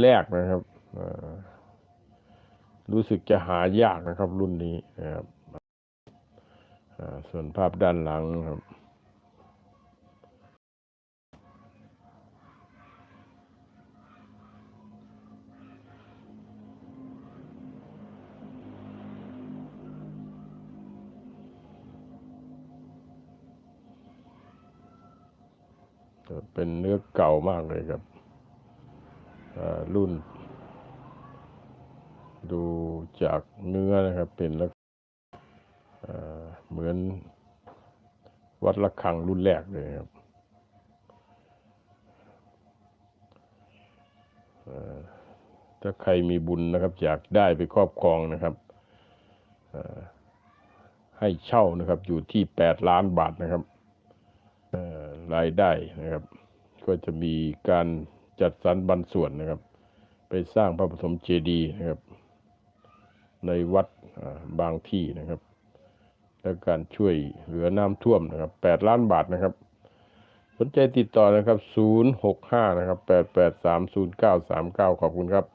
แรกนะครับรู้สึกจะหายากนะครับ รุ่นนี้นะครับส่วนภาพด้านหลังครับ เป็นเนื้อเก่ามากเลยครับ รุ่น ดูจากเนื้อนะครับเป็นลักเหมือนวัดระฆังรุ่นแรกเลยครับถ้าใครมีบุญนะครับอยากได้ไปครอบครองนะครับให้เช่านะครับอยู่ที่แปดล้านบาทนะครับรายได้นะครับ ก็จะมีการ จัดสรรบันส่วนนะครับ ไปสร้างพระปฐมเจดีย์นะครับ ในวัดบางที่นะครับ และการช่วยเหลือน้ำท่วมนะครับแปดล้านบาทนะครับ สนใจติดต่อนะครับศูนย์หกห้านะครับแปดแปดสามศูนย์เก้าสามเก้าขอบคุณครับ